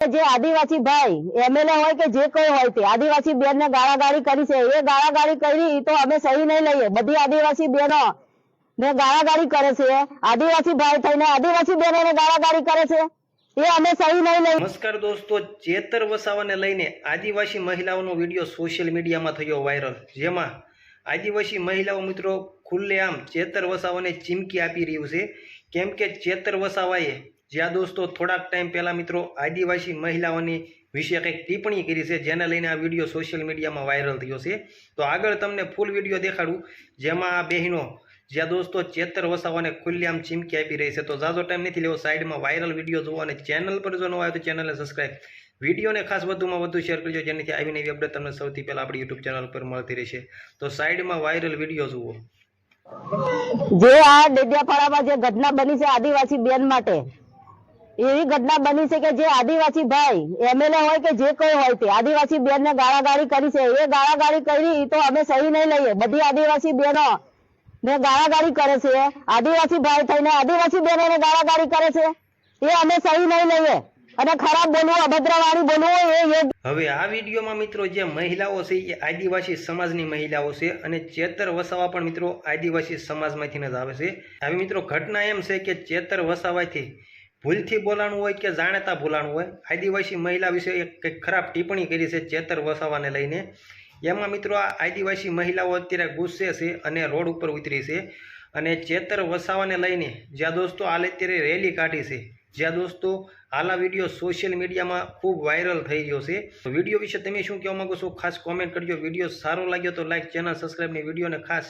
જે આદિવાસી ભાઈ એમએલએ હોય કે જે કોઈ હોય તે. આદિવાસી બેન ને ગાળાગાળી કરી છે. એ ગાળાગાળી કરી તો અમે સહી નહીં લઈએ. બધી આદિવાસી બેનો ને ગાળાગાળી કરે છે. આદિવાસી ભાઈ થઈને આદિવાસી બહેનોને ગાળાગાળી કરે છે. નમસ્કાર દોસ્તો, ચેતર વસાવાને લઈને આદિવાસી મહિલાઓનો વીડિયો સોશિયલ મીડિયામાં થયો વાયરલ, જેમાં આદિવાસી મહિલાઓ મિત્રો ખુલ્લેઆમ ચેતર વસાવાને ચીમકી આપી રહ્યું છે. કેમ કે ચેતર વસાવાએ જ્યાં દોસ્તો, થોડાક ટાઈમ પહેલાં મિત્રો, આદિવાસી મહિલાઓની વિશે કંઈક ટિપ્પણી કરી છે, જેને લઈને આ વીડિયો સોશિયલ મીડિયામાં વાયરલ થયો છે. તો આગળ તમને ફૂલ વીડિયો દેખાડું, જેમાં આ બહેનો, જ્યાં દોસ્તો ચેતર વસાવાને ખુલ્લેઆમ ચીમકી આપી રહી છે. તો ઝાઝો ટાઈમ નથી લેવો સાઈડમાં વાયરલ વીડિયો જોવો અને ચેનલ પર જો ન આવે તો ચેનલને સબસ્ક્રાઈબ વિડીયોને ખાસ વધુમાં વધુ શેર કરજો, જેનાથી આવી નવી અપડેટ તમને સૌથી પહેલાં આપણી યુટ્યુબ ચેનલ પર મળતી રહેશે. તો સાઈડમાં વાયરલ વીડિયો જુઓ. જે આ ડેડિયાપાડામાં જે ઘટના બની છે આદિવાસી બેન માટે એવી ઘટના બની છે કે જે આદિવાસી ભાઈ એમએલએ હોય કે જે કોઈ હોય તે, આદિવાસી બેન ને ગાળાગાળી કરી છે. એ ગાળાગાળી કરી તો અમે સહી નહીં લઈએ. બધી આદિવાસી બહેનો ને ગાળાગાળી કરે છે. આદિવાસી ભાઈ થઈને આદિવાસી બહેનોને ગાળાગાળી કરે છે. એ અમે સહી નહીં લઈએ. અને ખરાબ બોલવું અભદ્ર વાણી બોલવું એ હવે આ વિડીયોમાં મિત્રો જે મહિલાઓ છે, એ આદિવાસી સમાજની મહિલાઓ છે અને ચેતર વસાવા પણ મિત્રો આદિવાસી સમાજમાંથી જ આવે છે. હવે મિત્રો ઘટના એમ છે કે ચેતર વસાવાથી ભૂલથી બોલાણું હોય કે જાણતા ભૂલાણું હોય, આદિવાસી મહિલા વિશે એક કંઈક ખરાબ ટિપ્પણી કરી છે ચેતર વસાવાને લઈને. એમાં મિત્રો આ આદિવાસી મહિલાઓ અત્યારે ગુસ્સે છે અને રોડ ઉપર ઉતરી છે. અને ચેતર વસાવાને લઈને જ્યાં દોસ્તો હાલ અત્યારે રેલી કાઢી છે, જ્યાં દોસ્તો હાલ આ વીડિયો સોશિયલ મીડિયામાં ખૂબ વાયરલ થઈ ગયો છે. વીડિયો વિશે તમે શું કહેવા માગો છો? ખાસ કોમેન્ટ કરજો. વીડિયો સારો લાગ્યો તો લાઈક ચેનલ સબસ્ક્રાઈબની વિડીયોને ખાસ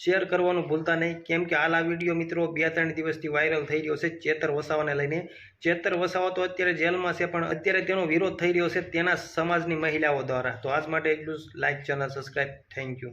શેર કરવાનું ભૂલતા નહીં. કેમ કે હાલ આ વીડિયો મિત્રો બે ત્રણ દિવસથી વાયરલ થઈ રહ્યો છે ચેતર વસાવાને લઈને. ચેતર વસાવા તો અત્યારે જેલમાં છે, પણ અત્યારે તેનો વિરોધ થઈ રહ્યો છે તેના સમાજની મહિલાઓ દ્વારા. તો આજ માટે એટલું જ. Like channel subscribe thank you